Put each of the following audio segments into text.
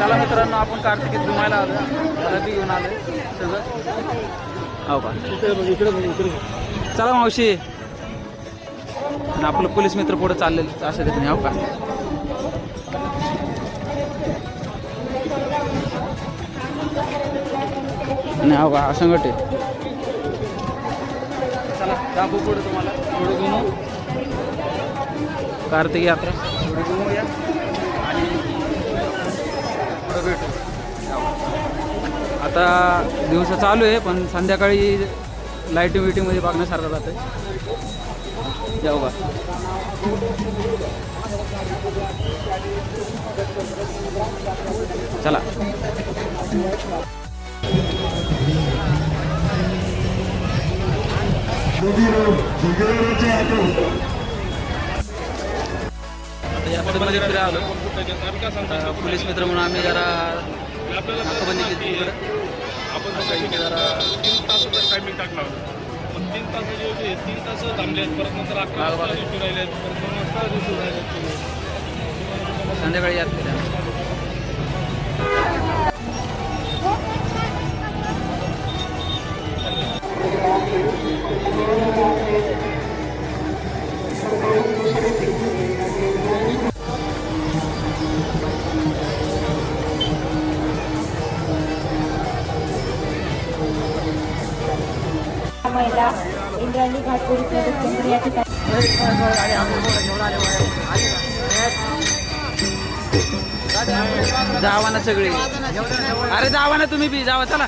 चला मित्रांनो आपण कार्तिकीत घुमायला आलो त्याला घेऊन आलो सगळं. हो का? इकडे चला मावशी. आणि आपलं पोलीस मित्र पुढे चाललेलं अशा ठिकाणी हो का? नाही हो का हा संकट आहे. चला दाखवू पुढे तुम्हाला. थोडं घुमू. कार्तिक यात्रा. घुमूया. पुढं भेटू. आता दिवस चालू आहे पण संध्याकाळी लाईटिंग विटिंगमध्ये बघण्यासारखं जातं जाऊ का चला. आता यात्रेमध्ये फिरायला आलो. पोलीस मित्र म्हणून आम्ही जरा नाकाबंदी केली तिकडं. जरा तीन तासाचा टायमिंग टाकला पण तीन तास जे होते तीन तास थांबले आहेत. परत नंतर अकरा वाजता राहिले आहेत. परत दोन वाजता राहिले आहेत. संध्याकाळी यात फिरायला महिला इंद्रायणी घाट पोलीस या ठिकाणी जावा ना सगळे. अरे जावा ना तुम्ही बी जावा चला.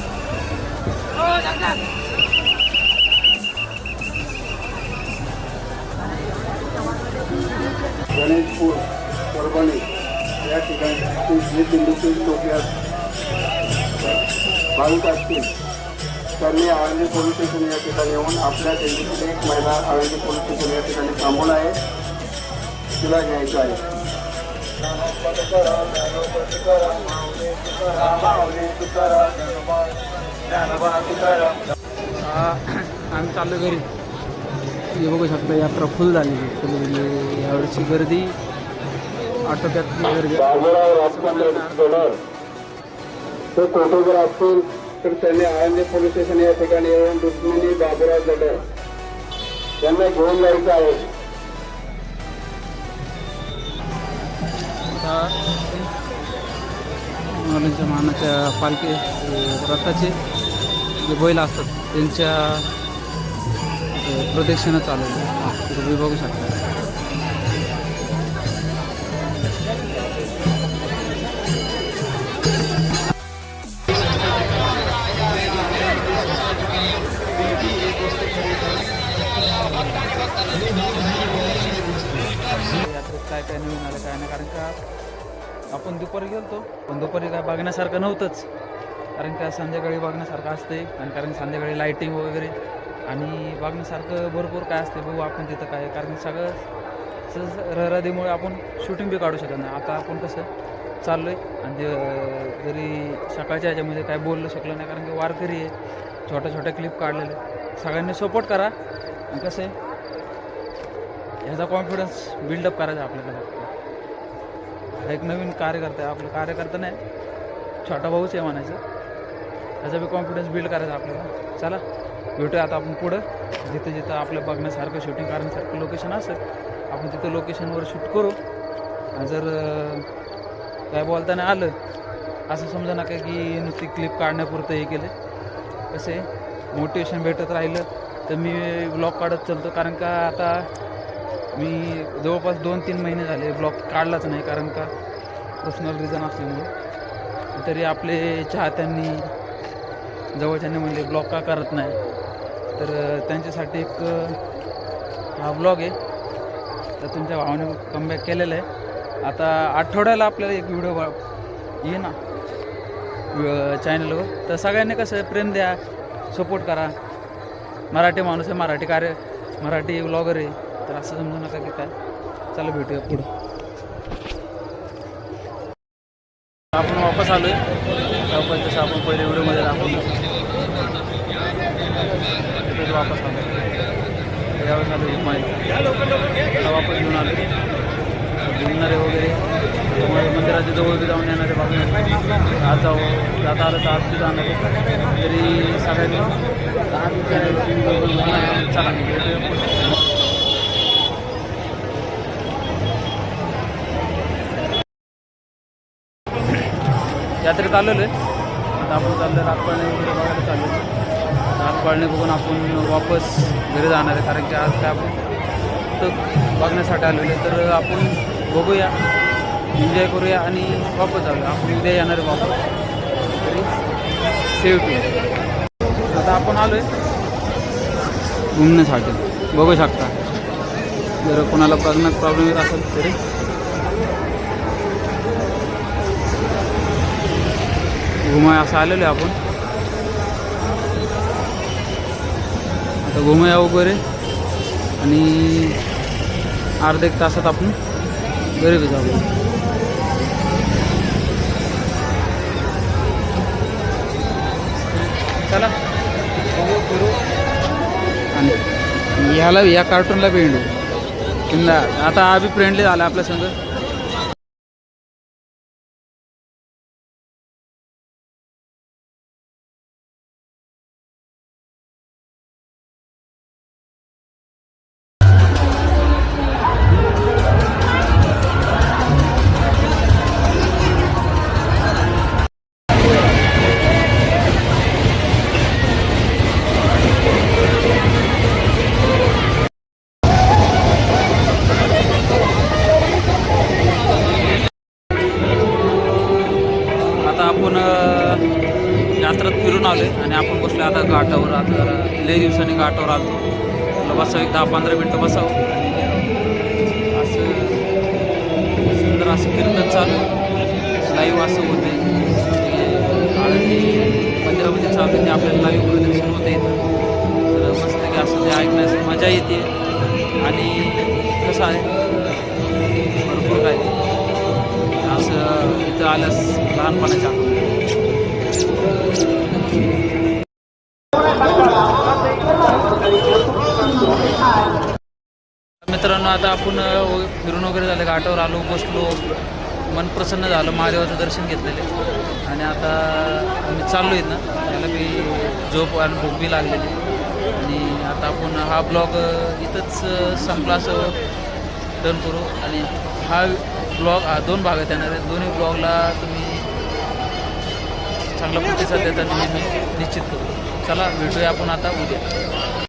हो, गणेशपूर ठिकाणी जे दिंडीतील लोक भाविक असतील त्यांनी आळंदी पोलीस स्टेशन या ठिकाणी येऊन आपल्या दिंडीतील एक महिला आळंदी पोलीस स्टेशन या ठिकाणी थांबून आहे. तिला घ्यायचं आहे. आम्ही चाललो घरी. हे बघू शकता यात्रा फुल झाली आहे. म्हणजे यावेळेची गर्दी डोलर ते फोटो जर असतील तर त्यांनी आळंदी पोलीस स्टेशन या ठिकाणी येऊन रुक्मिणी बाबूराव जडर यांना घेऊन जायचं आहे. महाराजांच्या मानाच्या पालखी रथाचे जे बैल असतात त्यांच्या प्रदक्षिणा चालू आहे तुम्ही बघू शकता. काय काय नवीन आलं काय नाही. कारण का आपण दुपारी गेलतो पण दुपारी काय बघण्यासारखं नव्हतंच. कारण का संध्याकाळी बघण्यासारखं असते आणि कारण संध्याकाळी लाईटिंग वगैरे. आणि बघण्यासारखं भरपूर काय असते बघू आपण तिथं काय. कारण सगळं रहरादीमुळे आपण शूटिंग बी काढू शकत नाही. आता आपण कसं चाललो आहे आणि जरी सकाळच्या ह्याच्यामध्ये काय बोललं शकलं नाही कारण की वारकरी आहे. छोट्या छोट्या क्लिप काढलेले. सगळ्यांनी सपोर्ट करा. आणि कसं आहे ह्याचा कॉन्फिडन्स बिल्डअप करायचा आपल्याला फक्त. एक नवीन कार्यकर्ता आहे आपलं कार्यकर्ता नाही छोटा भाऊच आहे म्हणायचं. ह्याचा बी कॉन्फिडन्स बिल्ड करायचा आपल्याला. चला भेटूया आता आपण पुढं. जिथं जिथं आपलं बघण्यासारखं शूटिंग करण्यासारखं लोकेशन असेल आपण तिथं लोकेशनवर शूट करू. आणि जर काय बोलताना आलं असं समजा नका की नुसती क्लिप काढण्यापुरतं हे केलं. कसं आहे मोटिवेशन भेटत राहिलं तर मी ब्लॉग काढत चालतो. कारण का आता मी जवळपास दोन तीन महिने झाले ब्लॉग काढलाच नाही कारण का पर्सनल रिझन असल्यामुळे. तरी आपले चाहत्यांनी जवळच्यांनी म्हणजे ब्लॉग का करत नाही? तर त्यांच्यासाठी एक हा ब्लॉग आहे. तर तुमच्या भावाने कमबॅक केलेलं आहे. आता आठवड्याला आपल्याला एक व्हिडिओ ये ना चॅनलवर तर सगळ्यांनी कसं प्रेम द्या सपोर्ट करा. मराठी माणूस आहे मराठी कार्य मराठी ब्लॉगर आहे. तर असं समजू नका की काय. चला भेटूया पुढं. आपण वापस आलो आहे जसं आपण पहिले व्हिडिओमध्ये दाखवलं तिथेच वापस आलो यावेळेस आलो हुमाई वापस घेऊन आलो घुमणारे वगैरे. त्यामुळे मंदिराच्या जवळ बी जाऊन येणारे बाबा आज जाऊ. जाता आलं तर आज बी जाणार तरी सगळ्यांना चला भेटूया. यात्रेत आलेलो आहे. आता आपण चाललो रातपाळणे वगैरे बघायला चाललो रातपाळणे बघून आपण वापस घरी जाणार आहे कारण की आज काय आपण तर बघण्यासाठी आलेलो आहे. तर आपण बघूया एन्जॉय करूया आणि वापस जाऊया. आपण उद्या येणार आहे वापस. तरी टू आता आपण आलो आहे घुमण्यासाठी. बघू शकता. जर कोणाला बघण्यात प्रॉब्लेम येत असेल तरी. घुमाय असं आलेलो आहे आपण. आता घुमाया वगैरे आणि अर्धा एक तासात आपण घरी जाऊ. चला. आणि ह्याला या कार्टूनला भेंडू किंवा आता हा फ्रेंडली झाला आपल्या संग. आलो आहे. आणि आपण बसलो आता घाटावर आता लय दिवसांनी घाटावर आलो म्हटलं बसावं एक दहा पंधरा मिनटं बसावं. असं सुंदर असं कीर्तन चालू लाईव्ह असं होते आळंदी मंदिरामध्ये चालू आहे ते आपल्याला लाईव्ह प्रदर्शन होते तर मस्त की असं ते ऐकण्यास मजा येते. आणि कसं आहे? भरपूर काय. असं इथं आल्यास लहानपणाच्या मित्रांनो आता आपण फिरून वगैरे झालं घाटावर आलो बसलो. मन प्रसन्न झालं महादेवाचं दर्शन घेतलेले. आणि आता आम्ही चाललो आहेत ना त्याला बी झोप आणि भूक बी लागलेली. आणि आता आपण हा ब्लॉग इथंच संपला असं डन करू. आणि हा ब्लॉग हा दोन भागात येणार आहे. दोन्ही ब्लॉगला तुम्ही चांगला प्रतिसाद देता मी निश्चित करू. चला भेटूया आपण आता उद्या.